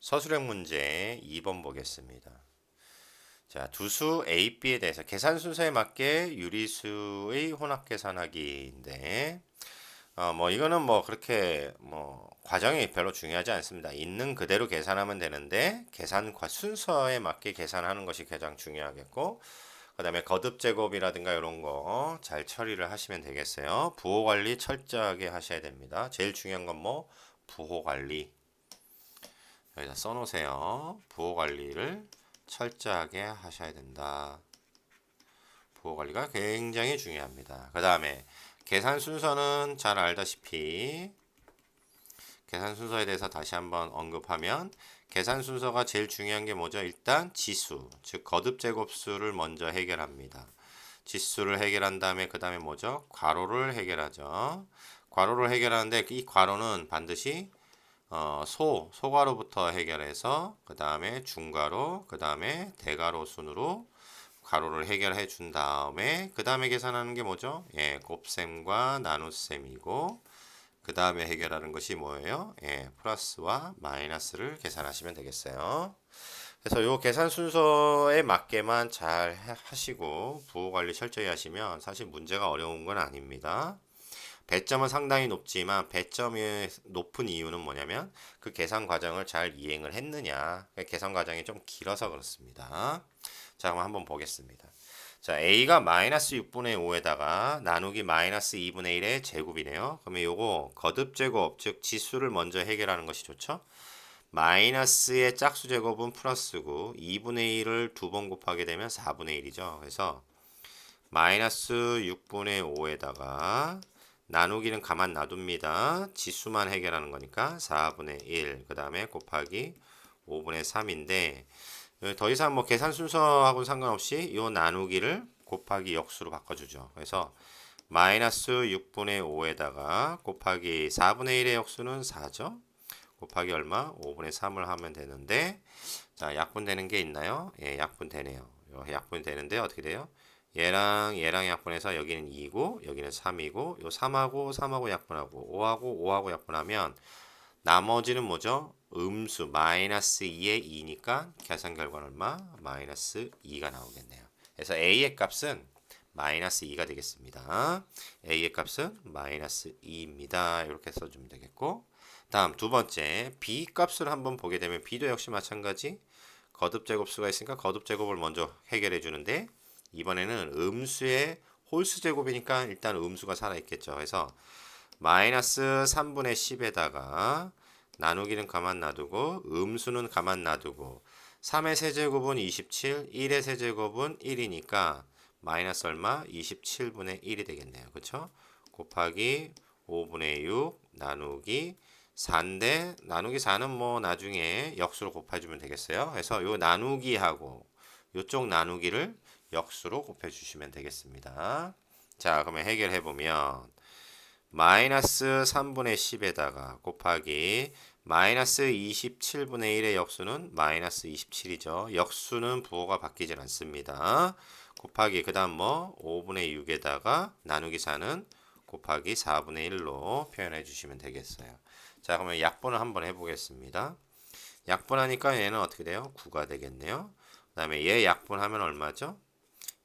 서술형 문제 2번 보겠습니다. 자, 두수 A, B에 대해서 계산 순서에 맞게 유리수의 혼합 계산하기인데, 어, 뭐 이거는 뭐 그렇게 뭐 과정이 별로 중요하지 않습니다. 있는 그대로 계산하면 되는데 계산 과 순서에 맞게 계산하는 것이 가장 중요하겠고, 그 다음에 거듭 제곱이라든가 이런 거 잘 처리를 하시면 되겠어요. 부호 관리 철저하게 하셔야 됩니다. 제일 중요한 건 뭐 부호 관리. 여기다 써놓으세요. 부호 관리를 철저하게 하셔야 된다. 부호 관리가 굉장히 중요합니다. 그 다음에 계산 순서는 잘 알다시피 계산 순서에 대해서 다시 한번 언급하면 계산 순서가 제일 중요한 게 뭐죠? 일단 지수, 즉 거듭 제곱수를 먼저 해결합니다. 지수를 해결한 다음에 그 다음에 뭐죠? 괄호를 해결하죠. 괄호를 해결하는데 이 괄호는 반드시 어, 소, 소괄호부터 해결해서 그 다음에 중괄호, 그 다음에 대괄호 순으로 괄호를 해결해 준 다음에 그 다음에 계산하는 게 뭐죠? 예, 곱셈과 나눗셈이고 그 다음에 해결하는 것이 뭐예요? 예, 플러스와 마이너스를 계산하시면 되겠어요. 그래서 요 계산 순서에 맞게만 잘 하시고 부호 관리 철저히 하시면 사실 문제가 어려운 건 아닙니다. 배점은 상당히 높지만 배점이 높은 이유는 뭐냐면 그 계산 과정을 잘 이행을 했느냐. 계산 과정이 좀 길어서 그렇습니다. 자, 그럼 한번 보겠습니다. 자, a가 마이너스 6분의 5에다가 나누기 마이너스 2분의 1의 제곱이네요. 그러면 요거 거듭 제곱, 즉 지수를 먼저 해결하는 것이 좋죠. 마이너스의 짝수 제곱은 플러스고 2분의 1을 두 번 곱하게 되면 4분의 1이죠. 그래서 마이너스 6분의 5에다가 나누기는 가만 놔둡니다. 지수만 해결하는 거니까 4분의 1, 그 다음에 곱하기 5분의 3인데 더 이상 뭐 계산 순서하고는 상관없이 이 나누기를 곱하기 역수로 바꿔주죠. 그래서 마이너스 6분의 5에다가 곱하기 4분의 1의 역수는 4죠. 곱하기 얼마? 5분의 3을 하면 되는데 자 약분되는 게 있나요? 예, 약분되네요. 약분되는데 어떻게 돼요? 얘랑 얘랑 약분해서 여기는 2고 여기는 3이고 요 3하고 3하고 약분하고 5하고 5하고 약분하면 나머지는 뭐죠? 음수 마이너스 2의 2니까 계산 결과는 얼마? 마이너스 2가 나오겠네요. 그래서 a의 값은 마이너스 2가 되겠습니다. a의 값은 마이너스 2입니다. 이렇게 써주면 되겠고 다음 두 번째 b 값을 한번 보게 되면 b도 역시 마찬가지 거듭 제곱수가 있으니까 거듭 제곱을 먼저 해결해 주는데 이번에는 음수의 홀수 제곱이니까 일단 음수가 살아있겠죠. 그래서 마이너스 3분의 10에다가 나누기는 가만 놔두고 음수는 가만 놔두고 3의 세제곱은 27, 1의 세제곱은 1이니까 마이너스 얼마? 27분의 1이 되겠네요. 그쵸? 곱하기 5분의 6 나누기 4인데 나누기 4는 뭐 나중에 역수로 곱해주면 되겠어요. 그래서 요 나누기하고 요쪽 나누기를 역수로 곱해주시면 되겠습니다. 자 그러면 해결해 보면 마이너스 3분의 10에다가 곱하기 마이너스 27분의 1의 역수는 마이너스 27이죠. 역수는 부호가 바뀌질 않습니다. 곱하기 그 다음 뭐 5분의 6에다가 나누기 4는 곱하기 4분의 1로 표현해 주시면 되겠어요. 자 그러면 약분을 한번 해보겠습니다. 약분하니까 얘는 어떻게 돼요? 9가 되겠네요. 그 다음에 얘 약분하면 얼마죠?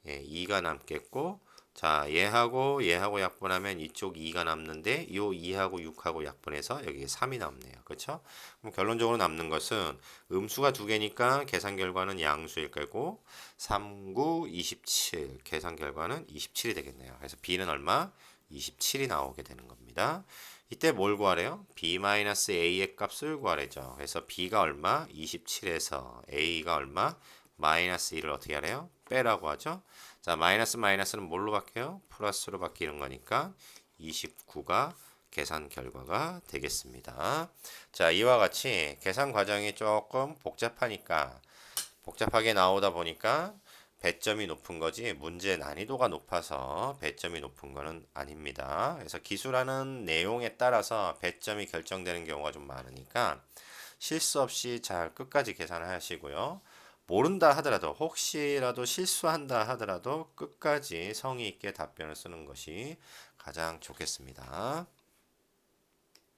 예, 2가 남겠고 자, 얘하고 얘하고 약분하면 이쪽 2가 남는데 요 2하고 6하고 약분해서 여기 3이 남네요. 그렇죠? 그럼 결론적으로 남는 것은 음수가 두 개니까 계산 결과는 양수일 거고 3, 9, 27 계산 결과는 27이 되겠네요. 그래서 b는 얼마? 27이 나오게 되는 겁니다. 이때 뭘 구하래요? b-a의 값을 구하래죠. 그래서 b가 얼마? 27에서 a가 얼마? 마이너스 1을 어떻게 하래요? 빼라고 하죠. 자, 마이너스 마이너스는 뭘로 바뀌어요? 플러스로 바뀌는 거니까 29가 계산 결과가 되겠습니다. 자, 이와 같이 계산 과정이 조금 복잡하니까 복잡하게 나오다 보니까 배점이 높은 거지 문제 난이도가 높아서 배점이 높은 거는 아닙니다. 그래서 기술하는 내용에 따라서 배점이 결정되는 경우가 좀 많으니까 실수 없이 잘 끝까지 계산하시고요. 모른다 하더라도 혹시라도 실수한다 하더라도 끝까지 성의 있게 답변을 쓰는 것이 가장 좋겠습니다.